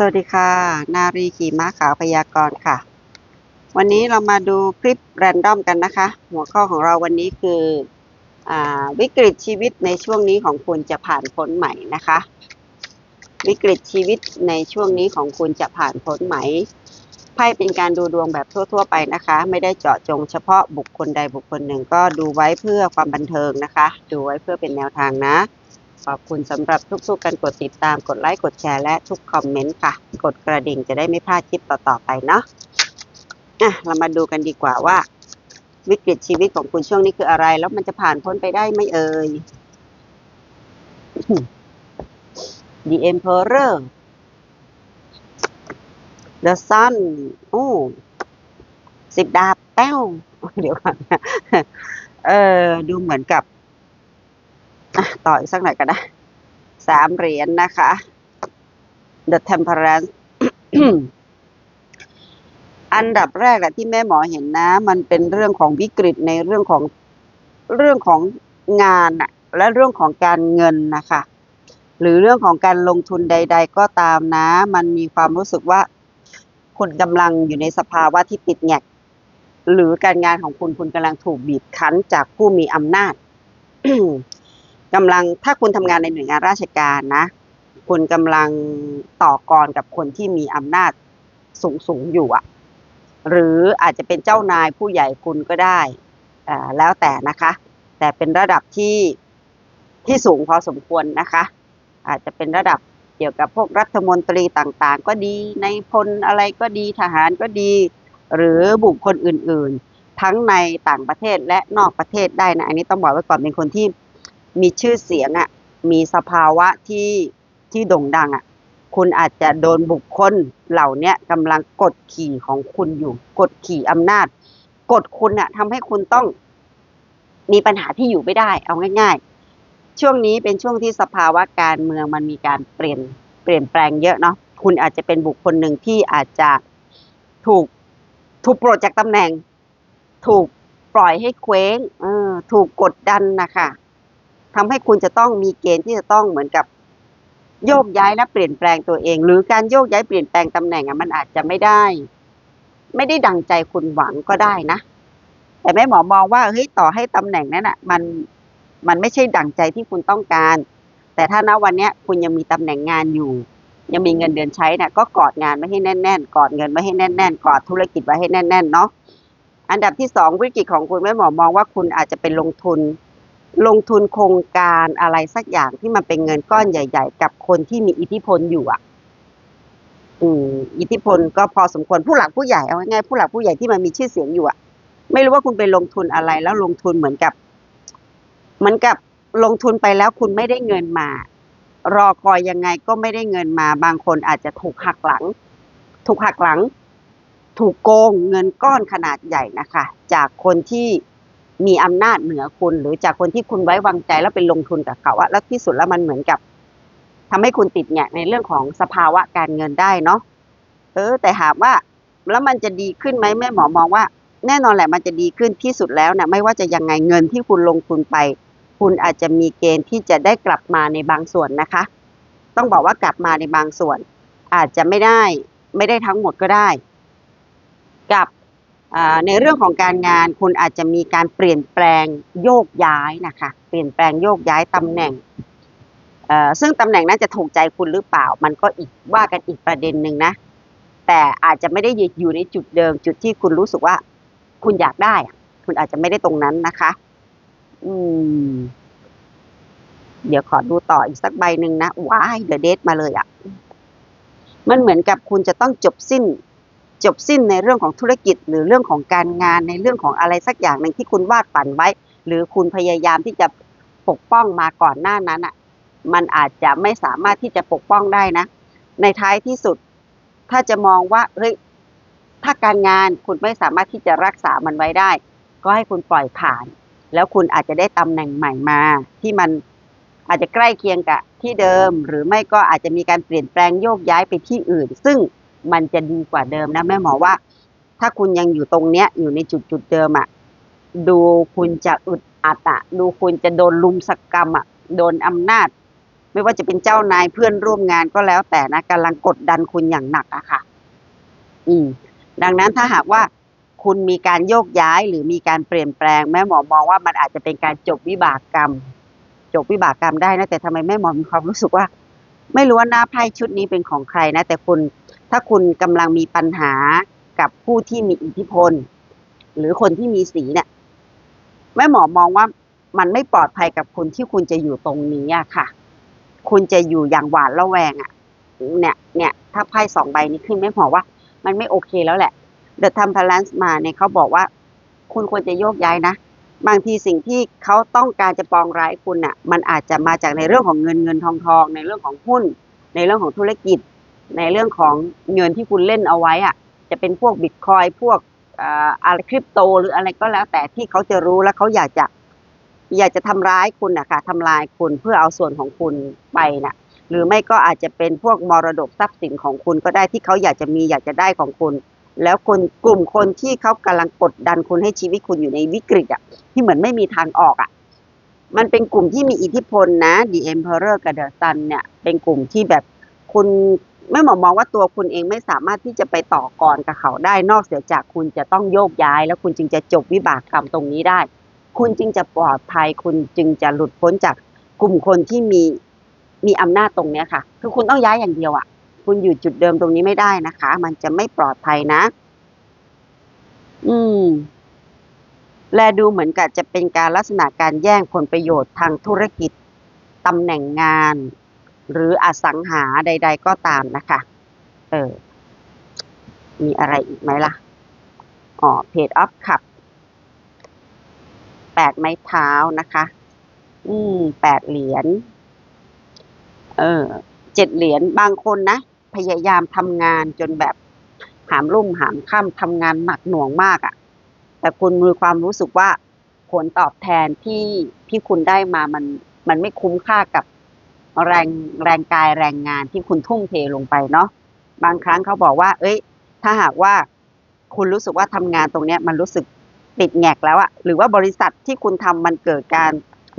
สวัสดีค่ะ นารีขี่ม้าขาวพยากรณ์ค่ะ วันนี้เรามาดูคลิปแรนดอมกันนะคะ หัวข้อของเราวันนี้คืออาวิกฤตชีวิตในช่วงนี้ของคุณจะผ่านพ้นไหมนะคะ วิกฤตชีวิตในช่วงนี้ของคุณจะผ่านพ้นไหมไพ่เป็นการดูดวงแบบทั่ว ๆ ไปนะคะ ไม่ได้เจาะจงเฉพาะบุคคลใดบุคคลหนึ่งก็ดูไว้เพื่อความบันเทิงนะคะ ดูไว้เพื่อเป็นแนวทางนะ ขอบคุณสำหรับทุกๆการกดติดตามกดไลค์กดแชร์และทุกคอมเมนต์ค่ะ กดกระดิ่งจะได้ไม่พลาดคลิปต่อๆไปเนาะอะเรามาดูกันดีกว่าว่า วิกฤตชีวิตของคุณช่วงนี้คืออะไร แล้วมันจะผ่านพ้นไปได้ไหมเอ่ย The Emperor The Sun โอ้สิบดาบแป้วเดี๋ยวก่อนเออดูเหมือนกับ ต่ออีกสักหน่อยก็ได้สามเหรียญนะคะ The Temperance อันดับแรกแหละที่แม่หมอเห็นนะ มันเป็นเรื่องของวิกฤตในเรื่องของเรื่องของงานอะและเรื่องของการเงินนะคะ หรือเรื่องของการลงทุนใด ๆ ก็ตามนะ มันมีความรู้สึกว่า คุณกำลังอยู่ในสภาวะที่ติดแงกหรือการงานของคุณคุณกำลังถูกบีบคั้นจากผู้มีอำนาจ กำลังถ้าคุณทำงานในหน่วยงานราชการนะ คุณกำลังต่อกรกับคนที่มีอำนาจสูงสูงอยู่อะหรืออาจจะเป็นเจ้านายผู้ใหญ่คุณก็ได้อ่าแล้วแต่นะคะ แต่เป็นระดับที่ที่สูงพอสมควรนะคะ อาจจะเป็นระดับเกี่ยวกับพวกรัฐมนตรีต่างๆ ก็ดีในพลอะไรก็ดีทหารก็ดี หรือบุคคลอื่นๆ ทั้งในต่างประเทศและนอกประเทศได้นะ อันนี้ต้องบอกไว้ก่อนเป็นคนที่ มีชื่อเสียงอะ่ะมีสภาวะที่ที่โด่งดังอะ่ะคุณอาจจะโดนบุคคลเหล่านี้กำลังกดขี่ของคุณอยู่ กดขี่อำนาจ กดคุณอะ่ะทำให้คุณต้องมีปัญหาที่อยู่ไม่ได้ เอาง่าย ๆ ช่วงนี้เป็นช่วงที่สภาวะการเมืองมันมีการเปลี่ยนเปลี่ยนแปลงเยอะเนาะคุณอาจจะเป็นบุคคลหนึ่งที่อาจจะถูกถูกปลดจากตำแหน่ง ถูกปล่อยให้เคว้งเออถูกกดดันนะคะ ทำให้คุณจะต้องมีเกณฑ์ที่จะต้องเหมือนกับโยกย้ายและเปลี่ยนแปลงตัวเอง หรือการโยกย้ายเปลี่ยนแปลงตำแหน่งอะมันอาจจะไม่ได้ ไม่ได้ดังใจคุณหวังก็ได้นะ แต่แม่หมอมองว่าเฮ้ยต่อให้ตำแหน่งนั้นอะ มันมันไม่ใช่ดังใจที่คุณต้องการ แต่ถ้าณวันเนี้ยคุณยังมีตำแหน่งงานอยู่ ยังมีเงินเดือนใช้นี่ยก็กอดงานไว้ให้แน่นๆกอดเงินไว้ให้แน่นๆกอดธุรกิจไว้ให้แน่นๆเนาะอันดับที่สองวิกฤตของคุณแม่หมอมองว่าคุณอาจจะเป็นลงทุน ลงทุนโครงการอะไรสักอย่างที่มันเป็นเงินก้อนใหญ่ ๆ กับคนที่มีอิทธิพลอยู่อะ อืม อิทธิพลก็พอสมควรผู้หลักผู้ใหญ่เอาง่ายๆผู้หลักผู้ใหญ่ที่มันมีชื่อเสียงอยู่อะ ไม่รู้ว่าคุณไปลงทุนอะไร แล้วลงทุนเหมือนกับ เหมือนกับลงทุนไปแล้วคุณไม่ได้เงินมา รอคอยยังไงก็ไม่ได้เงินมา บางคนอาจจะถูกหักหลัง ถูกหักหลัง ถูกโกงเงินก้อนขนาดใหญ่นะคะ จากคนที่ มีอำนาจเหนือคุณ หรือจากคนที่คุณไว้วางใจแล้วไปลงทุนกับเขาอะแล้วที่สุดแล้วมันเหมือนกับทำให้คุณติดเนี่ยในเรื่องของสภาวะการเงินได้เนาะเออ แต่ถามว่าแล้วมันจะดีขึ้นไหมแม่หมอมองว่า แน่นอนแหละมันจะดีขึ้นที่สุดแล้วนะไม่ว่าจะยังไงเงินที่คุณลงทุนไป คุณอาจจะมีเกณฑ์ที่จะได้กลับมาในบางส่วนนะคะ ต้องบอกว่ากลับมาในบางส่วน อาจจะไม่ได้ ไม่ได้ทั้งหมดก็ได้ กับ ในเรื่องของการงานคุณอาจจะมีการเปลี่ยนแปลงโยกย้ายนะคะ เปลี่ยนแปลงโยกย้ายตำแหน่งซึ่งตำแหน่งนั้นจะถูกใจคุณหรือเปล่า มันก็อีกว่ากันอีกประเด็นหนึ่งนะ แต่อาจจะไม่ได้อยู่ในจุดเดิม จุดที่คุณรู้สึกว่า คุณอยากได้ คุณอาจจะไม่ได้ตรงนั้นนะคะ อืม เดี๋ยวขอดูต่ออีกสักใบหนึ่งนะว้ายเดอะเดทมาเลยอะ่ะ มันเหมือนกับคุณจะต้องจบสิ้น จบสิ้นในเรื่องของธุรกิจ หรือเรื่องของการงานในเรื่องของอะไรสักอย่างหนึ่งที่คุณวาดฝันไว้ หรือคุณพยายามที่จะปกป้องมาก่อนหน้านั้นอะมันอาจจะไม่สามารถที่จะปกป้องได้นะ ในท้ายที่สุด ถ้าจะมองว่าเฮ้ยถ้าการงานคุณไม่สามารถที่จะรักษามันไว้ได้ ก็ให้คุณปล่อยผ่าน แล้วคุณอาจจะได้ตำแหน่งใหม่มา ที่มันอาจจะใกล้เคียงกับที่เดิม หรือไม่ก็อาจจะมีการเปลี่ยนแปลงโยกย้ายไปที่อื่น ซึ่ง มันจะดีกว่าเดิมนะแม่หมอว่า ถ้าคุณยังอยู่ตรงเนี้ย อยู่ในจุดจุดๆเดิมอะดูคุณจะอึดอัดอะดูคุณจะโดนลุมสกกรรมอะโดนอำนาจ ไม่ว่าจะเป็นเจ้านายเพื่อนร่วมงานก็แล้วแต่นะกำลังกดดันคุณอย่างหนักอะค่ะ อืม ดังนั้นถ้าหากว่าคุณมีการโยกย้ายหรือมีการเปลี่ยนแปลง แม่หมอมองว่ามันอาจจะเป็นการจบวิบากกรรม จบวิบากกรรมได้นะแต่ทำไมแม่หมอมีความรู้สึกว่า ไม่รู้ว่าหน้าไพ่ชุดนี้เป็นของใครนะแต่คุณ ถ้าคุณกำลังมีปัญหากับผู้ที่มีอิทธิพล หรือคนที่มีสีเนี่ยแม่หมอมองว่ามันไม่ปลอดภัยกับคุณที่คุณจะอยู่ตรงนี้อะค่ะ คุณจะอยู่อย่างหวาดระแวงอะเนี่ยเนี่ยถ้าไพ่สองใบนี้ขึ้นแม่หมอว่า มันไม่โอเคแล้วแหละ The Time Balance มาเนี่ยเขาบอกว่า คุณควรจะโยกย้ายนะ บางทีสิ่งที่เขาต้องการจะปองร้ายคุณน่ะ มันอาจจะมาจากในเรื่องของเงินเงินทองทองในเรื่องของหุ้น ในเรื่องของธุรกิจ ในเรื่องของเงินที่คุณเล่นเอาไว้อะจะเป็นพวกบิตคอยพวกอะไรคริปโต หรืออะไรก็แล้วแต่ที่เขาจะรู้และเขาอยากจะอยากจะทำร้ายคุณนะคะทำลายคุณเพื่อเอาส่วนของคุณไปน่ะ หรือไม่ก็อาจจะเป็นพวกมรดกทรัพย์สินของคุณก็ได้ที่เขาอยากจะมีอยากจะได้ของคุณ แล้วคนกลุ่มคนที่เขากำลังกดดันคุณให้ชีวิตคุณอยู่ในวิกฤตอะ ที่เหมือนไม่มีทางออกอะ มันเป็นกลุ่มที่มีอิทธิพลนะ The Emperor กับ The Sun เนี่ย เป็นกลุ่มที่แบบคุณ ไม่หมอมองว่าตัวคุณเองไม่สามารถที่จะไปต่อกรกับเขาได้นอกเสียจากคุณจะต้องโยกย้าย แล้วคุณจึงจะจบวิบากกรรมตรงนี้ได้ คุณจึงจะปลอดภัย คุณจึงจะหลุดพ้นจากกลุ่มคนที่มีมีอำนาจตรงเนี้ยค่ะ คือคุณต้องย้ายอย่างเดียวอะ คุณอยู่จุดเดิมตรงนี้ไม่ได้นะคะ มันจะไม่ปลอดภัยนะ อืม แลดูเหมือนกับจะเป็นการลักษณะการแย่งผลประโยชน์ทางธุรกิจตำแหน่งงาน หรืออสังหาใด ๆ ก็ตามนะคะ เออ มีอะไรอีกไหมล่ะ อ๋อเพจออฟขับแปดไม้เท้านะคะ อืมแปดเหรียญ เออเจ็ดเหรียญบางคนนะ พยายามทำงานจนแบบหามรุ่มหามค่ำทำงานหนักหน่วงมากอะ่ะ แต่คุณมีความรู้สึกว่าผลตอบแทนที่ที่คุณได้มามันมันไม่คุ้มค่ากับ แรงแรงกายแรงงานที่คุณทุ่มเทลงไปเนาะบางครั้งเขาบอกว่า เอ้ย ถ้าหากว่าคุณรู้สึกว่าทำงานตรงเนี้ยมันรู้สึกติดแงกแล้วอะหรือว่าบริษัทที่คุณทำมันเกิดการ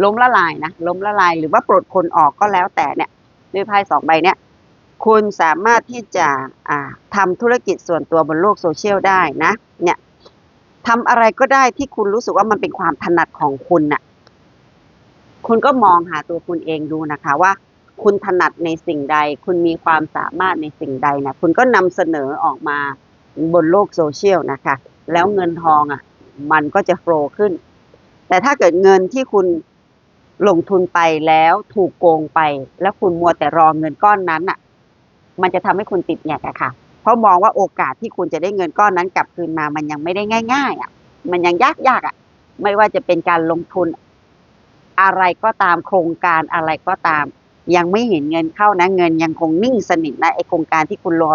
ล้มละลายนะล้มละลาย หรือว่าปลดคนออกก็แล้วแต่เนี่ยด้วยไพ่สองใบเนี่ยคุณสามารถที่จะอ่าทำธุรกิจส่วนตัวบนโลกโซเชียลได้นะเนี่ยทำอะไรก็ได้ที่คุณรู้สึกว่ามันเป็นความถนัดของคุณน่ะ คุณก็มองหาตัวคุณเองดูนะคะว่า คุณถนัดในสิ่งใด คุณมีความสามารถในสิ่งใดนะคุณก็นำเสนอออกมาบนโลกโซเชียลนะคะ แล้วเงินทองอะ มันก็จะโฟลขึ้น แต่ถ้าเกิดเงินที่คุณลงทุนไปแล้วถูกโกงไป แล้วคุณมัวแต่รอเงินก้อนนั้นอะ มันจะทำให้คุณติดแงกอะค่ะ เพราะมองว่าโอกาสที่คุณจะได้เงินก้อนนั้นกลับคืนมา มันยังไม่ได้ง่าย ๆ อะ มันยังยากยากๆอะ ไม่ว่าจะเป็นการลงทุนอะไรก็ตามโครงการอะไรก็ตาม ยังไม่เห็นเงินเข้านะเงินยังคงนิ่งสนิทนะไอโครงการที่คุณรอ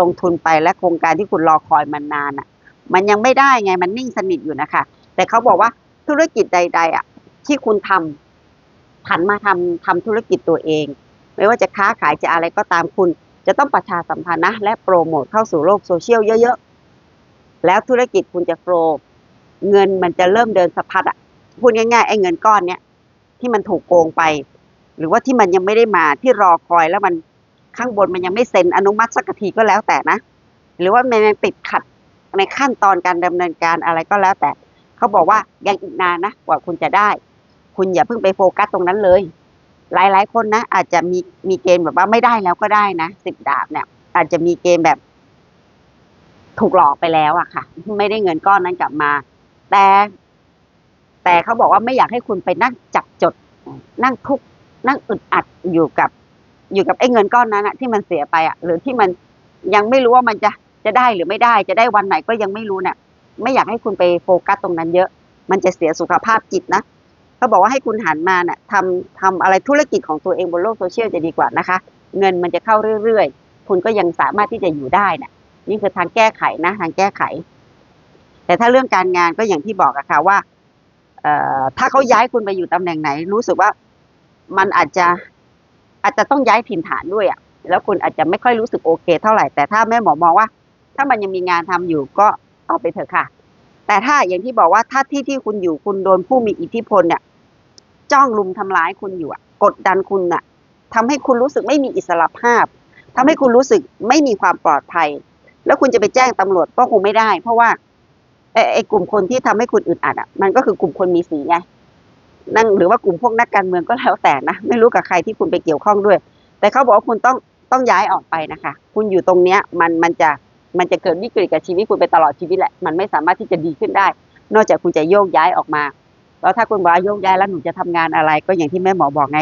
ลงทุนไปและโครงการที่คุณรอคอยมานานอะ มันยังไม่ได้ไงมันนิ่งสนิทอยู่นะคะ แต่เขาบอกว่าธุรกิจใด ๆอะ ที่คุณทำผันมาทำทำธุรกิจตัวเอง ไม่ว่าจะค้าขายจะอะไรก็ตามคุณ จะต้องประชาสัมพันธ์นะและโปรโมทเข้าสู่โลกโซเชียลเยอะๆแล้วธุรกิจคุณจะโฟลเงินมันจะเริ่มเดินสะพัดอะพูดง่ายๆไอ้เงินก้อนเนี้ยที่มันถูกโกงไป หรือว่าที่มันยังไม่ได้มาที่รอคอยแล้วมันข้างบนมันยังไม่เซ็นอนุมัติสักทีก็แล้วแต่นะ หรือว่ามันยังติดขัดในขั้นตอนการดำเนินการอะไรก็แล้วแต่ เขาบอกว่ายังอีกนานนะกว่าคุณจะได้ คุณอย่าเพิ่งไปโฟกัสตรงนั้นเลย หลายๆ คนนะอาจจะมีมีเกณฑ์แบบว่าไม่ได้แล้วก็ได้นะสิบดาบเนี่ย อาจจะมีเกณฑ์แบบ ถูกหลอกไปแล้วอะค่ะ ไม่ได้เงินก้อนนั้นกลับมา แต่ แต่เขาบอกว่าไม่อยากให้คุณไปนั่งจับจด นั่งทุกข์ นั่งอึดอัดอยู่กับอยู่กับไอ้เงินก้อนนั้นอะที่มันเสียไปอะหรือที่มันยังไม่รู้ว่ามันจะจะได้หรือไม่ได้ จะได้วันไหนก็ยังไม่รู้เนี่ยไม่อยากให้คุณไปโฟกัสตรงนั้นเยอะ มันจะเสียสุขภาพจิตนะเขาบอกว่าให้คุณหันมาเนี่ยทำทำอะไรธุรกิจของตัวเองบนโลกโซเชียลจะดีกว่านะคะ เงินมันจะเข้าเรื่อยๆ คุณก็ยังสามารถที่จะอยู่ได้นะนี่คือทางแก้ไขนะ ทางแก้ไข แต่ถ้าเรื่องการงานก็อย่างที่บอกอะค่ะว่าเอ่อถ้าเขาย้ายคุณไปอยู่ตำแหน่งไหน รู้สึกว่า มันอาจจะอาจจะต้องย้ายถิ่นฐานด้วยอะแล้วคุณอาจจะไม่ค่อยรู้สึกโอเค เท่าไหร่แต่ถ้าแม่หมอมองว่า ถ้ามันยังมีงานทำอยู่ก็เอาไปเถอะค่ะ แต่ถ้าอย่างที่บอกว่าถ้าที่ที่คุณอยู่คุณโดนผู้มีอิทธิพลเนี่ยจ้องลุมทำร้ายคุณอยู่อะกดดันคุณอะทำให้คุณรู้สึกไม่มีอิสระภาพทำให้คุณรู้สึกไม่มีความปลอดภัย แล้วคุณจะไปแจ้งตำรวจก็คงไม่ได้ เพราะว่าไอ้ไอ้กลุ่มคนที่ทำให้คุณอึดอัดอะมันก็คือกลุ่มคนมีสีไง นั่นหรือว่ากลุ่มพวกนักการเมืองก็แล้วแต่นะ ไม่รู้กับใครที่คุณไปเกี่ยวข้องด้วย แต่เขาบอกว่าคุณต้องต้องย้ายออกไปนะคะ คุณอยู่ตรงเนี้ยมันมันจะมันจะเกิดวิกฤตกับชีวิตคุณไปตลอดชีวิตแหละ มันไม่สามารถที่จะดีขึ้นได้ นอกจากคุณจะโยกย้ายออกมา แล้วถ้าคุณบอกว่าโยกย้ายแล้วหนูจะทำงานอะไร ก็อย่างที่แม่หมอบอกไง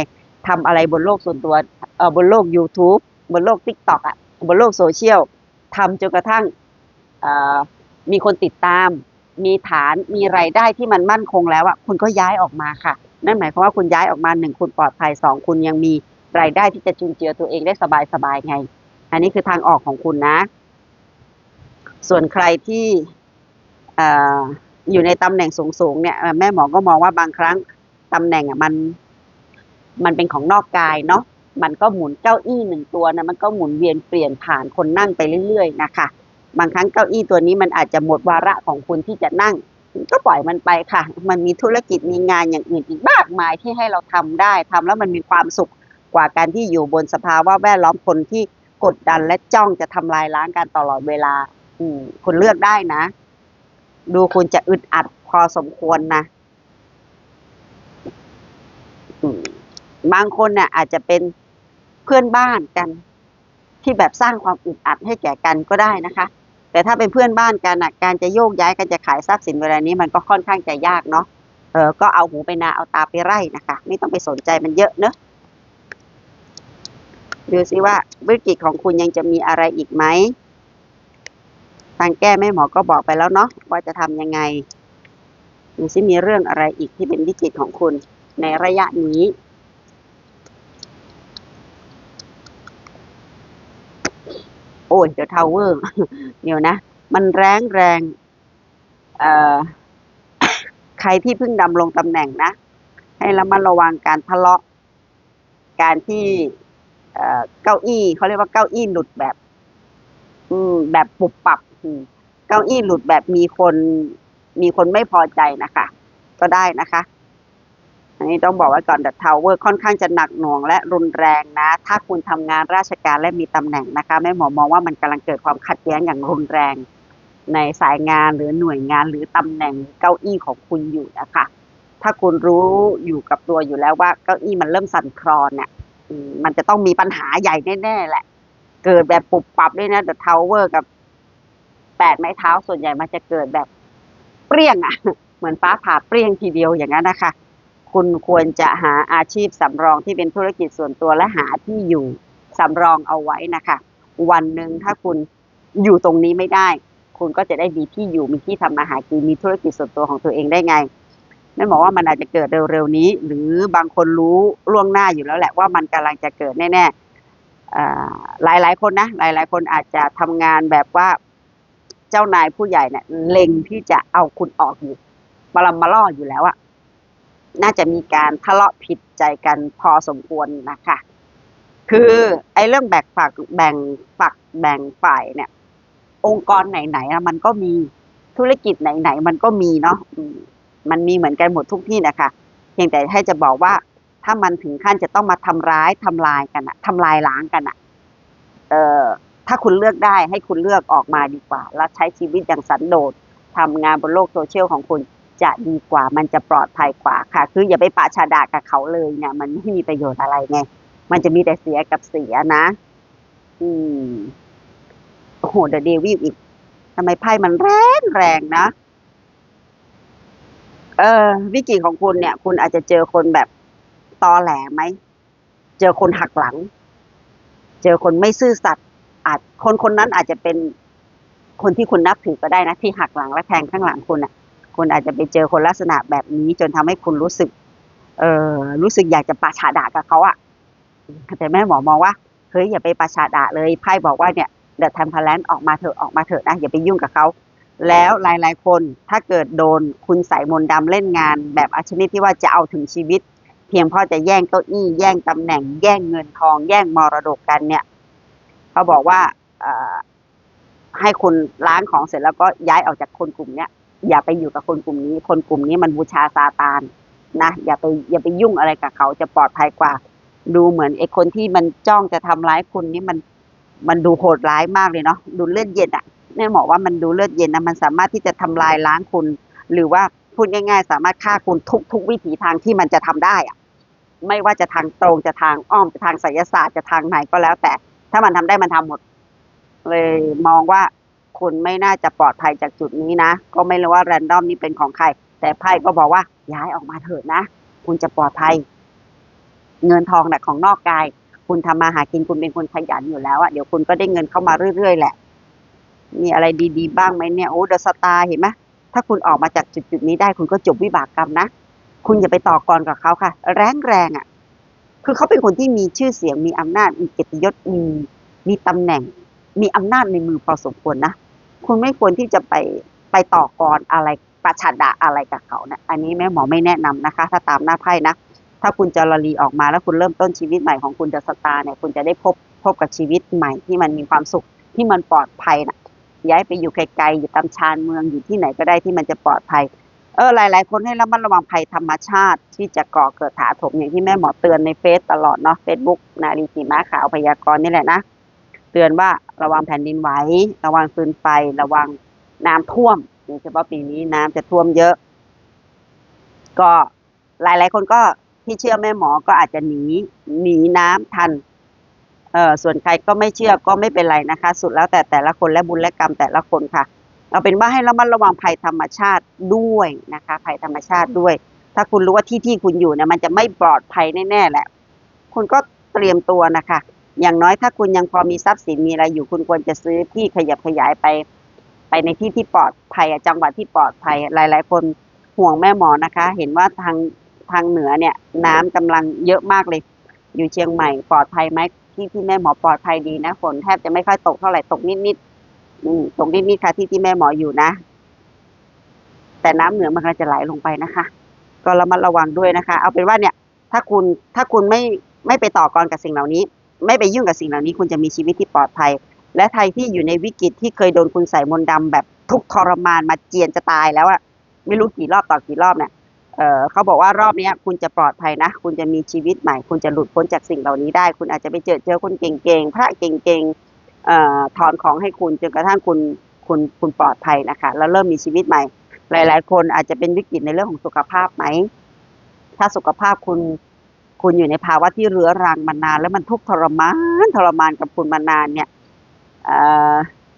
ทำอะไรบนโลกส่วนตัวเออบนโลก YouTube บนโลก TikTok อะบนโลกโซเชียลทำจนกระทั่งมีคนติดตาม มีฐานมีรายได้ที่มันมั่นคงแล้วอะคุณก็ย้ายออกมาค่ะ นั่นหมายความว่าคุณย้ายออกมาหนึ่งคุณปลอดภัยสองคุณยังมีรายได้ที่จะจุนเจือตัวเองได้สบายๆไง อันนี้คือทางออกของคุณนะ ส่วนใครที่ออยู่ในตำแหน่งสูงๆเนี่ยแม่หมอก็มองว่าบางครั้งตำแหน่งอะมัน มันเป็นของนอกกายเนาะมันก็หมุนเก้าอี้หนึ่งตัวนะมันก็หมุนเวียนเปลี่ยนผ่านคนนั่งไปเรื่อยๆนะคะ บางครั้งเก้าอี้ตัวนี้มันอาจจะหมดวาระของคุณที่จะนั่ง ก็ปล่อยมันไปค่ะ มันมีธุรกิจมีงานอย่างอื่นอีกมากมายที่ให้เราทำได้ทำแล้วมันมีความสุขกว่าการที่อยู่บนสภาวะแวดล้อมคนที่กดดันและจ้องจะทำลายล้างกันตลอดเวลา อืมคุณเลือกได้นะ ดูคุณจะอึดอัดพอสมควรนะบางคนเนี่ยอาจจะเป็นเพื่อนบ้านกัน ที่แบบสร้างความอึดอัดให้แก่กันก็ได้นะคะ แต่ถ้าเป็นเพื่อนบ้านกันอะการจะโยกย้ายกันจะขายทรัพย์สินเวลานี้มันก็ค่อนข้างจะยากเนาะเออก็เอาหูไปนาเอาตาไปไร่นะคะ ไม่ต้องไปสนใจมันเยอะเนอะดูซิว่าวิกฤตของคุณยังจะมีอะไรอีกไหมทางแก้แม่หมอก็บอกไปแล้วเนาะว่าจะทำยังไงดูซิมีเรื่องอะไรอีกที่เป็นวิกฤตของคุณในระยะนี้ โอ้ยเดี๋ยวทาวเวอร์ เดี๋ยวนะ มันแรงแรงเอ่อใครที่เพิ่งดำรงตำแหน่งนะ ให้ระมัดระวังการทะเลาะ การที่เก้าอี้เขาเรียกว่าเก้าอี้หลุดแบบ อืม แบบปุบปับเก้าอี้หลุดแบบมีคน มีคนไม่พอใจนะคะ ก็ได้นะคะ อันนี้ต้องบอกไว้ก่อนดัทาวเวอร์ค่อนข้างจะหนักหน่วงและรุนแรงนะ ถ้าคุณทำงานราชการและมีตำแหน่งนะคะแม่หมอมองว่ามันกำลังเกิดความขัดแย้งอย่างรุนแรง ในสายงานหรือหน่วยงานหรือตำแหน่งเก้าอี้ของคุณอยู่นะคะถ้าคุณรู้อยู่กับตัวอยู่แล้วว่าเก้าอี้มันเริ่มสั่นคลอนเนี่ยมันจะต้องมีปัญหาใหญ่แน่ๆแหละ เกิดแบบปุบปับด้วยนะเดอะทาวเวอร์กับแปดไม้เท้าส่วนใหญ่มันจะเกิดแบบเปรี้ยงอะเหมือนฟ้าผ่าเปรี้ยงทีเดียวอย่างนั้นนะคะ คุณควรจะหาอาชีพสำรองที่เป็นธุรกิจส่วนตัวและหาที่อยู่สำรองเอาไว้นะคะ วันหนึ่งถ้าคุณอยู่ตรงนี้ไม่ได้ คุณก็จะได้มีที่อยู่มีที่ทำมาหากินมีธุรกิจส่วนตัวของตัวเองได้ไงไม่บอกว่ามันอาจจะเกิดเร็วๆนี้ หรือบางคนรู้ล่วงหน้าอยู่แล้วแหละว่ามันกำลังจะเกิดแน่ๆอ่าหลายๆคนนะหลายๆ คนอาจจะทำงานแบบว่าเจ้านายผู้ใหญ่เนี่ยเล็งที่จะเอาคุณออกอยู่มาลำมาล่ออยู่แล้วอะ น่าจะมีการทะเลาะผิดใจกันพอสมควรนะคะ คือไอ้เรื่องแบ่งฝักแบ่งฝักแบ่งฝ่ายเนี่ย องค์กรไหนๆมันก็มีธุรกิจไหนๆมันก็มีเนาะมันมีเหมือนกันหมดทุกที่นะคะเพียงแต่ให้จะบอกว่าถ้ามันถึงขั้นจะต้องมาทำร้ายทำลายกันอะทำลายล้างกันอะเอ่อถ้าคุณเลือกได้ให้คุณเลือกออกมาดีกว่า แล้วใช้ชีวิตอย่างสันโดษทำงานบนโลกโซเชียลของคุณ จะดีกว่ามันจะปลอดภัยกว่าค่ะ คืออย่าไปปะชาดากับเขาเลยเนี่ย มันไม่มีประโยชน์อะไรไงมันจะมีแต่เสียกับเสียนะ อืมโอ้โหเดอะเดวิลอีกทำไมไพ่มันแรงแรงนะ เออ วิกฤตของคุณเนี่ย คุณอาจจะเจอคนแบบตอแหลไหม เจอคนหักหลัง เจอคนไม่ซื่อสัตย์อาจคนคนนั้นอาจจะเป็นคนที่คุณนับถือก็ได้นะ ที่หักหลังและแทงข้างหลังคุณอะ คุณอาจจะไปเจอคนลักษณะแบบนี้จนทำให้คุณรู้สึก เออรู้สึกอยากจะปาชาดากับเขาอะแต่แม่หมอมองว่าเฮ้ยอย่าไปปาชาดาเลยไพ่บอกว่าเนี่ยเดอะทัมพลันออกมาเถอะออกมาเถอะนะอย่าไปยุ่งกับเขาแล้วหลาย ๆ คนถ้าเกิดโดนคุณใส่มนต์ดำเล่นงาน แบบอาชนิดที่ว่าจะเอาถึงชีวิต เพียงเพราะจะแย่งเก้าอี้แย่งตำแหน่ง แย่งเงินทอง แย่งมรดกกันเนี่ยเขาบอกว่าให้คุณล้างของเสร็จแล้วก็ย้ายออกจากคนกลุ่มเนี้ย อย่าไปอยู่กับคนกลุ่มนี้ คนกลุ่มนี้มันบูชาซาตานนะอย่าไปอย่าไปยุ่งอะไรกับเขาจะปลอดภัยกว่า ดูเหมือนไอ้คนที่มันจ้องจะทำร้ายคุณนี่มันมันดูโหดร้ายมากเลยเนาะดูเลือดเย็นอะแม่หมอว่ามันดูเลือดเย็นนะมันสามารถที่จะทำลายล้างคุณ หรือว่าพูดง่าย ๆ สามารถฆ่าคุณทุกทุกวิถีทางที่มันจะทำได้อะไม่ว่าจะทางตรงจะทางอ้อมจะทางไสยศาสตร์จะทางไหนก็แล้วแต่ ถ้ามันทำได้มันทำหมด เลยมองว่า คุณไม่น่าจะปลอดภัยจากจุดนี้นะ ก็ไม่รู้ว่าแรนดอมนี้เป็นของใคร แต่ไพ่ก็บอกว่าย้ายออกมาเถิดนะ คุณจะปลอดภัย เงินทองน่ะของนอกกาย คุณทำมาหากินคุณเป็นคนขยันอยู่แล้วอะเดี๋ยวคุณก็ได้เงินเข้ามาเรื่อยๆแหละ มีอะไรดีๆบ้างไหมเนี่ยโอ้เดอะสตาร์เห็นไหมถ้าคุณออกมาจากจุดๆนี้ได้คุณก็จบวิบากกรรมนะ คุณอย่าไปต่อกรกับเขาค่ะ แรงแรงๆอะคือเขาเป็นคนที่มีชื่อเสียงมีอำนาจมีเกียรติยศมีมีตำแหน่ง มีอำนาจในมือพอสมควรนะ คุณไม่ควรที่จะไปไปต่อกรอะไรประชัดดาอะไรกับเขานะอันนี้แม่หมอไม่แนะนำนะคะ ถ้าตามหน้าไพ่นะ ถ้าคุณจะลลีออกมาแล้วคุณเริ่มต้นชีวิตใหม่ของคุณเดอะสตาร์เนี่ยคุณจะได้พบพบกับชีวิตใหม่ที่มันมีความสุขที่มันปลอดภัยนะย้ายไปอยู่ไกลๆอยู่ตามชานเมืองอยู่ที่ไหนก็ได้ที่มันจะปลอดภัยเออหลาย ๆ คนให้ระมัดระวังภัยธรรมชาติที่จะก่อเกิดถาโถมอย่างที่แม่หมอเตือนในเฟซตลอดเนาะเฟซบุ๊กนารีสีม้าขาวพยากรณ์นี่แหละนะ เตือนว่า ระวังแผ่นดินไหว ระวังฟืนไฟ ระวังน้ำท่วมโดยเฉพาะปีนี้น้ำจะท่วมเยอะ ก็หลาย ๆ คนก็ที่เชื่อแม่หมอก็อาจจะหนีหนีน้ำทัน เออส่วนใครก็ไม่เชื่อก็ไม่เป็นไรนะคะ สุดแล้วแต่แต่ละคนและบุญและกรรมแต่ละคนค่ะ เอาเป็นว่าให้ระมัดระวังภัยธรรมชาติด้วยนะคะ ภัยธรรมชาติด้วย ถ้าคุณรู้ว่าที่ที่คุณอยู่เนี่ยมันจะไม่ปลอดภัยแน่ๆแหละ คุณก็เตรียมตัวนะคะ อย่างน้อยถ้าคุณยังพอมีทรัพย์สินมีอะไรอยู่คุณควรจะซื้อที่ขยับขยายไป ไปในที่ที่ปลอดภัยจังหวัดที่ปลอดภัยหลาย ๆ คนห่วงแม่หมอนะคะ เห็นว่าทางทางเหนือเนี่ย น้ำกำลังเยอะมากเลย อยู่เชียงใหม่ปลอดภัยไหมที่ที่แม่หมอปลอดภัยดีนะฝนแทบจะไม่ค่อยตกเท่าไหร่ตกนิดๆอืมตกนิดๆค่ะที่ที่แม่หมออยู่นะ แต่น้ำเหนือมันกำลังจะไหลลงไปนะคะ ก็ระมัดระวังด้วยนะคะ เอาเป็นว่าเนี่ย ถ้าคุณถ้าคุณไม่ไม่ไปต่อกรกับสิ่งเหล่านี้ ไม่ไปยุ่งกับสิ่งเหล่านี้คุณจะมีชีวิตที่ปลอดภัย และใครที่อยู่ในวิกฤตที่เคยโดนคุณใส่มนต์ดำแบบทุกทรมานมาเจียนจะตายแล้วอะไม่รู้กี่รอบต่อกี่รอบเนี่ยเเขาบอกว่ารอบนี้คุณจะปลอดภัยนะ คุณจะมีชีวิตใหม่ คุณจะหลุดพ้นจากสิ่งเหล่านี้ได้ คุณอาจจะไปเจอเจอคนเก่งๆพระเก่งๆถอนของให้คุณจนกระทั่งคุณคุณคุณปลอดภัยนะคะ แล้วเริ่มมีชีวิตใหม่ หลาย ๆ คนอาจจะเป็นวิกฤตในเรื่องของสุขภาพไหมถ้าสุขภาพคุณ คุณอยู่ในภาวะที่เรื้อรังมานาน แล้วมันทุกข์ทรมานทรมานกับคุณมานานเนี่ย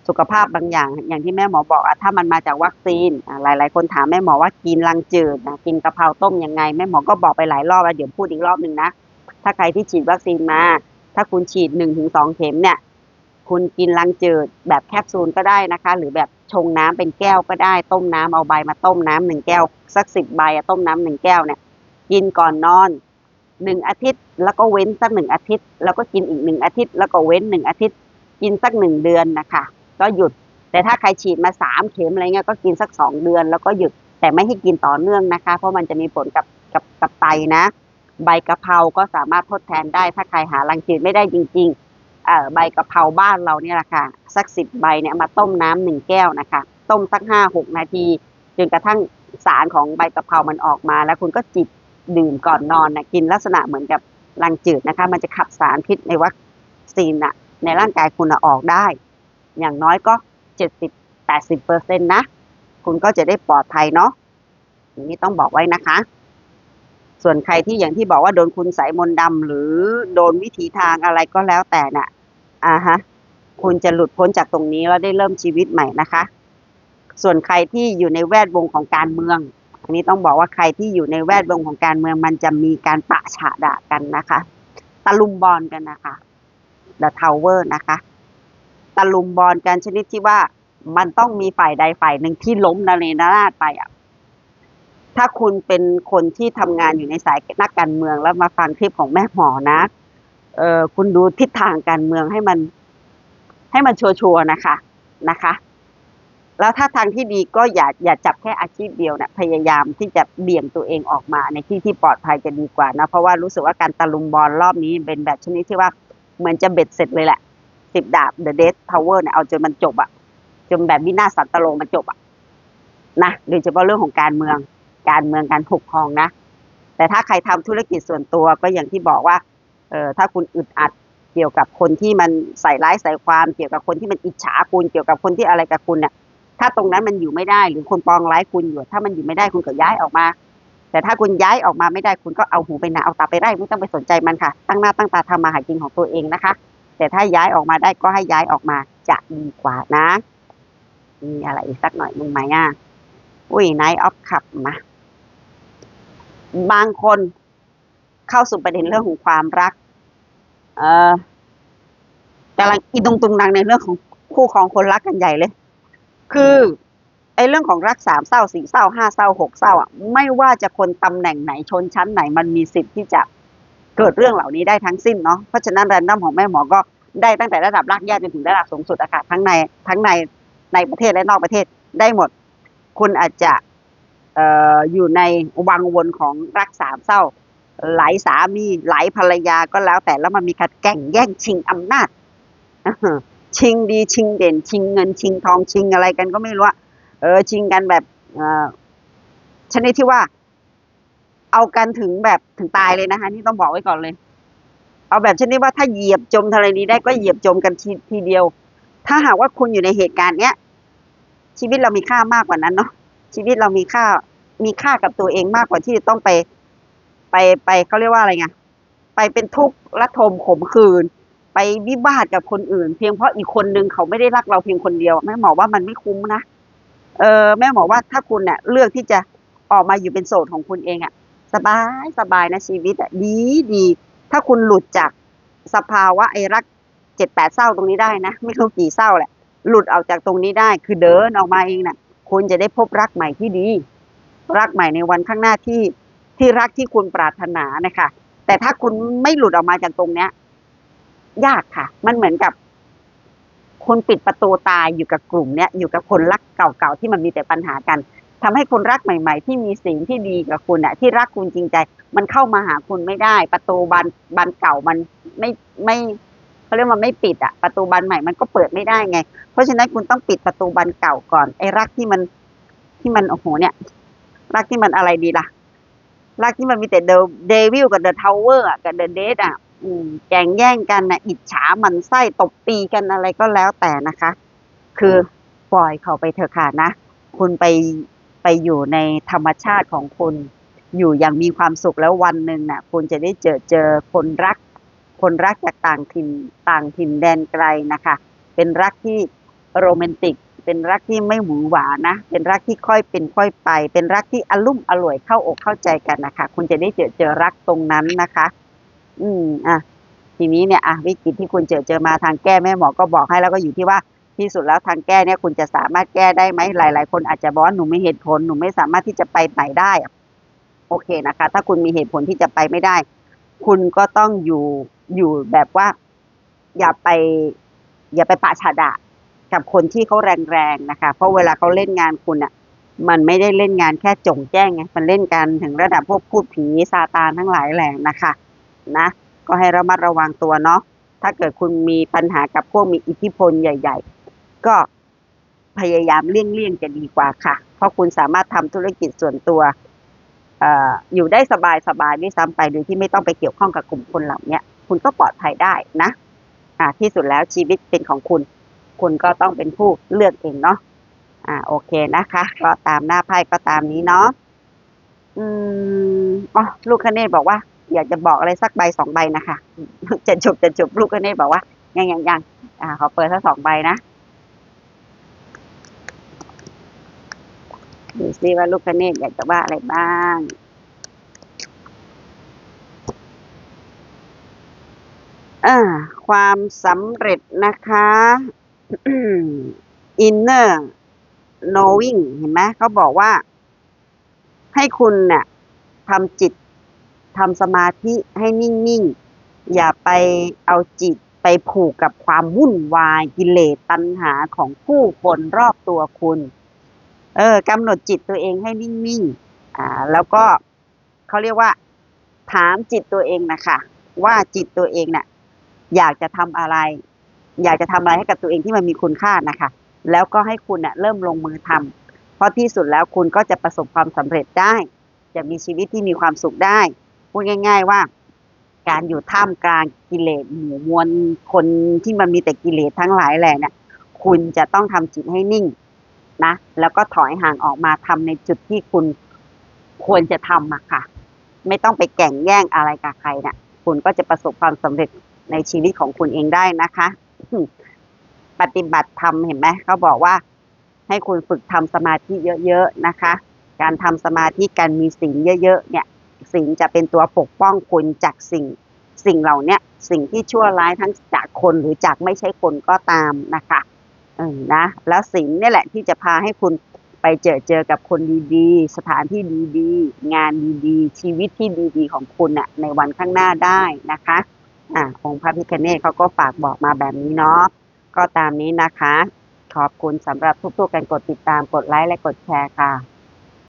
สุขภาพบางอย่าง อย่างที่แม่หมอบอกอะถ้ามันมาจากวัคซีนอะหลายคนถามแม่หมอว่ากินรังจืดนะกินกะเพราต้มยังไงแม่หมอก็บอกไปหลายรอบแล้วเดี๋ยวพูดอีกรอบหนึ่งนะถ้าใครที่ฉีดวัคซีนมา ถ้าคุณฉีดหนึ่งถึงสองเข็มเนี่ย คุณกินรังจืดแบบแคปซูลก็ได้นะคะ หรือแบบชงน้ำเป็นแก้วก็ได้ ต้มน้ำเอาใบมาต้มน้ำหนึ่งแก้ว สักสิบใบต้มน้ำหนึ่งแก้วเนี่ย กินก่อนนอน หนึ่งอาทิตย์ แล้วก็เว้นสักหนึ่งอาทิตย์ แล้วก็กินอีกหนึ่งอาทิตย์ แล้วก็เว้นหนึ่งอาทิตย์ กินสักหนึ่งเดือนนะคะ ก็หยุด แต่ถ้าใครฉีดมาสามเข็มอะไรเงี้ยก็กินสักสองเดือน แล้วก็หยุด แต่ไม่ให้กินต่อเนื่องนะคะ เพราะมันจะมีผลกับกับกับไตนะ ใบกะเพราก็สามารถทดแทนได้ ถ้าใครหารังจืดไม่ได้จริงๆเอ่อใบกะเพราบ้านเราเนี่ยแหละค่ะ สักสิบใบเนี่ยมาต้มน้ำหนึ่งแก้วนะคะ ต้มสักห้าหกนาที จนกระทั่งสารของใบกะเพรามันออกมา แล้วคุณก็จิบ ดื่มก่อนนอนนะกินลักษณะเหมือนกับรังจืดนะคะ มันจะขับสารพิษในวัคซีนนะในร่างกายคุณออกได้ อย่างน้อยก็เจ็ดสิบแปดสิบเปอร์เซ็นต์นะ คุณก็จะได้ปลอดภัยเนาะอย่างนี้ต้องบอกไว้นะคะ ส่วนใครที่อย่างที่บอกว่าโดนคุณใสยมนดำหรือโดนวิธีทางอะไรก็แล้วแต่น่ะอ่าฮะคุณจะหลุดพ้นจากตรงนี้แล้วได้เริ่มชีวิตใหม่นะคะ ส่วนใครที่อยู่ในแวดวงของการเมือง นี้ต้องบอกว่าใครที่อยู่ในแวดวงของการเมืองมันจะมีการปะฉะด่ากันนะคะ ตะลุมบอลกันนะคะ The Tower นะคะ ตะลุมบอลกันชนิดที่ว่ามันต้องมีฝ่ายใดฝ่ายหนึ่งที่ล้มนาเรนราดไปอะถ้าคุณเป็นคนที่ทำงานอยู่ในสายนักการเมืองแล้วมาฟังคลิปของแม่หมอนะเออคุณดูทิศทางการเมืองให้มัน ให้มันชัวร์ๆนะคะนะคะ แล้วถ้าทางที่ดีก็อย่าอย่าจับแค่อาชีพเดียวนะพยายามที่จะเบี่ยงตัวเองออกมาในที่ที่ปลอดภัยจะดีกว่านะเพราะว่ารู้สึกว่าการตะลุมบอลรอบนี้เป็นแบบชนิดที่ว่าเหมือนจะเบ็ดเสร็จเลยแหละสิบดาบ The Death Tower เนี่ยเอาจนมันจบอะจนแบบวินาศสันตโลมันจบอะนะโดยเฉพาะเรื่องของการเมืองการเมืองการปกครองนะ แต่ถ้าใครทำธุรกิจส่วนตัวก็อย่างที่บอกว่าเออถ้าคุณอึดอัดเกี่ยวกับคนที่มันใส่ร้ายใส่ความเกี่ยวกับคนที่มันอิจฉาคุณเกี่ยวกับคนที่อะไรกับคุณเนี่ย ถ้าตรงนั้นมันอยู่ไม่ได้ หรือคนปองร้ายคุณอยู่ ถ้ามันอยู่ไม่ได้คุณก็ย้ายออกมา แต่ถ้าคุณย้ายออกมาไม่ได้คุณก็เอาหูไปนาเอาตาไปไร่ไม่ต้องไปสนใจมันค่ะ ตั้งหน้าตั้งตาทำมาหากินของตัวเองนะคะ แต่ถ้าย้ายออกมาได้ก็ให้ย้ายออกมาจะดีกว่านะ มีอะไรอีกสักหน่อยมึงไหมอะอุ้ยไนท์ออฟขับมาบางคนเข้าสู่ประเด็นเรื่องของความรัก เออกำลังอีตุงตุงนางในเรื่องของคู่ของคนรักกันใหญ่เลย คือไอ้เรื่องของรักสามเศร้าสี่เศร้าห้าเศร้าหกเศร้าอะไม่ว่าจะคนตำแหน่งไหนชนชั้นไหนมันมีสิทธิ์ที่จะเกิดเรื่องเหล่านี้ได้ทั้งสิ้นเนาะเพราะฉะนั้นแรนดอมของแม่หมอก็ได้ตั้งแต่ระดับรากหญ้าจนถึงระดับสูงสุดอะค่ะทั้งในทั้งในในประเทศและนอกประเทศได้หมด คุณอาจจะเอ่ออยู่ในวังวนของรักสามเศร้า หลายสามีหลายภรรยาก็แล้วแต่แล้วมันมีการแก่งแย่งชิงอำนาจ ชิงดีชิงเด่น ชิงเงินชิงทองชิงอะไรกันก็ไม่รู้อะเออ ชิงกันแบบเออชนิดที่ว่า เอากันถึงแบบถึงตายเลยนะคะนี่ต้องบอกไว้ก่อนเลย เอาแบบชนิดว่าถ้าเหยียบจมทะเลนี้ได้ก็เหยียบจมกันทีทีเดียว ถ้าหากว่าคุณอยู่ในเหตุการณ์เนี้ยชีวิตเรามีค่ามากกว่านั้นเนาะชีวิตเรามีค่ามีค่ากับตัวเองมากกว่าที่จะต้องไป ไปไปเขาเรียกว่าอะไรไงไปเป็นทุกข์ระทมขมขื่น ไปวิวาทกับคนอื่น เพียงเพราะอีกคนนึงเขาไม่ได้รักเราเพียงคนเดียวแม่หมอว่ามันไม่คุ้มนะเออแม่หมอว่าถ้าคุณเนี่ยเลือกที่จะออกมาอยู่เป็นโสดของคุณเองอะสบายสบายนะชีวิตอะดีดีถ้าคุณหลุดจากสภาวะไอ้รักเจ็ดแปดเศร้าตรงนี้ได้นะ ไม่รู้กี่เศร้าแหละ หลุดออกจากตรงนี้ได้ คือเดินออกมาเองน่ะ คุณจะได้พบรักใหม่ที่ดี รักใหม่ในวันข้างหน้าที่ที่รักที่คุณปรารถนานะคะ แต่ถ้าคุณไม่หลุดออกมาจากตรงเนี้ย ยากค่ะ มันเหมือนกับคุณปิดประตูตายอยู่กับกลุ่มเนี้ยอยู่กับคนรักเก่าๆที่มันมีแต่ปัญหากันทำให้คนรักใหม่ ๆ ที่มีสิ่งที่ดีกับคุณอะที่รักคุณจริงใจ มันเข้ามาหาคุณไม่ได้ ประตูบานบานเก่ามันไม่ไม่เขาเรียกว่าไม่ปิดอะประตูบานใหม่มันก็เปิดไม่ได้ไง เพราะฉะนั้นคุณต้องปิดประตูบานเก่าก่อนไอ้รักที่มันที่มันโอ้โหเนี่ย รักที่มันอะไรดีล่ะ รักที่มันมีแต่เดเดวิลกับเดอะทาวเวอร์กับเดอะเดทอะ แก่งแย่งกันนะอิจฉาหมันไส้ตบตีกันอะไรก็แล้วแต่นะคะ คือปล่อยเขาไปเถอะค่ะนะ คุณไปไปอยู่ในธรรมชาติของคุณ อยู่อย่างมีความสุขแล้ววันหนึ่งน่ะ คุณจะได้เจอเจอคนรัก คนรักจากต่างถิ่นต่างถิ่นแดนไกลนะคะ เป็นรักที่โรแมนติก เป็นรักที่ไม่หวือหวานะ เป็นรักที่ค่อยเป็นค่อยไป เป็นรักที่อลุ่มอร่วยเข้าอกเข้าใจกันนะคะ คุณจะได้เจอเจอรักตรงนั้นนะคะ อืมอะทีนี้เนี่ยอะวิกฤตที่คุณเจอเจอมาทางแก้แม่หมอก็บอกให้แล้วก็อยู่ที่ว่าที่สุดแล้วทางแก้เนี่ยคุณจะสามารถแก้ได้ไหมหลาย ๆ คนอาจจะบอกว่าหนูไม่เหตุผลหนูไม่สามารถที่จะไปไหนได้โอเคนะคะ ถ้าคุณมีเหตุผลที่จะไปไม่ได้ คุณก็ต้องอยู่อยู่แบบว่า อย่าไป อย่าไปปะฉาดะกับคนที่เขาแรงๆนะคะ เพราะเวลาเขาเล่นงานคุณอะ มันไม่ได้เล่นงานแค่จงแจ้งไงมันเล่นกันถึงระดับพวกพูดผีซาตานทั้งหลายแหล่นะคะ นะ ก็ให้ระมัดระวังตัวเนาะถ้าเกิดคุณมีปัญหากับพวกมีอิทธิพลใหญ่ ๆ ก็พยายามเลี่ยงๆจะดีกว่าค่ะ เพราะคุณสามารถทำธุรกิจส่วนตัวออยู่ได้สบายๆด้วยซ้ำไปโดยที่ไม่ต้องไปเกี่ยวข้องกับกลุ่มคนเหล่านี้คุณก็ปลอดภัยได้นะอ่าที่สุดแล้วชีวิตเป็นของคุณ คุณก็ต้องเป็นผู้เลือกเองเนาะอ่าโอเคนะคะ ก็ตามหน้าไพ่ก็ตามนี้เนาะอืมอ๋อลูกคเนตบอกว่า อยากจะบอกอะไรสักใบสองใบนะคะจะจบจะจบลูกคเนตบอกว่ายังยังยังอ่าขอเปิดสักสองใบนะดูซิว่าลูกคเนตอยากจะว่าอะไรบ้างอ่าความสำเร็จนะคะ inner knowing เห็นไหมเขาบอกว่า ให้คุณเนี่ยทำจิต ทำสมาธิให้นิ่งๆ อย่าไปเอาจิตไปผูกกับความวุ่นวายกิเลสตัณหาของผู้คนรอบตัวคุณ เออกำหนดจิตตัวเองให้นิ่งๆ อ่า แล้วก็เขาเรียกว่า ถามจิตตัวเองนะคะว่าจิตตัวเองเน่ะอยากจะทำอะไร อยากจะทำอะไรให้กับตัวเองที่มันมีคุณค่านะคะ แล้วก็ให้คุณน่ะเริ่มลงมือทำเพราะที่สุดแล้วคุณก็จะประสบความสำเร็จได้ จะมีชีวิตที่มีความสุขได้ พูดง่าย ๆ ว่า การอยู่ท่ามกลางกิเลสหมู่มวลคนที่มันมีแต่กิเลสทั้งหลายแหละเนี่ยคุณจะต้องทำจิตให้นิ่งนะ แล้วก็ถอยห่างออกมาทำในจุดที่คุณควรจะทำอะค่ะ ไม่ต้องไปแก่งแย่งอะไรกับใครนะคุณก็จะประสบความสำเร็จในชีวิตของคุณเองได้นะคะปฏิบัติธรรมเห็นไหมเขาบอกว่า ให้คุณฝึกทำสมาธิเยอะๆนะคะ การทำสมาธิการมีศีลเยอะๆเนี่ย ศีลจะเป็นตัวปกป้องคุณจากสิ่ง สิ่งเหล่านี้สิ่งที่ชั่วร้ายทั้งจากคนหรือจากไม่ใช่คนก็ตามนะคะเออนะแล้วศีลนี่แหละที่จะพาให้คุณไปเจอเจอกับคนดีๆ สถานที่ดีๆ งานดีๆ ชีวิตที่ดีๆ ของคุณน่ะในวันข้างหน้าได้นะคะอ่าองค์พระพิคเนตเขาก็ฝากบอกมาแบบนี้เนาะก็ตามนี้นะคะ ขอบคุณสำหรับทุกๆการกดติดตามกดไลค์และกดแชร์ค่ะ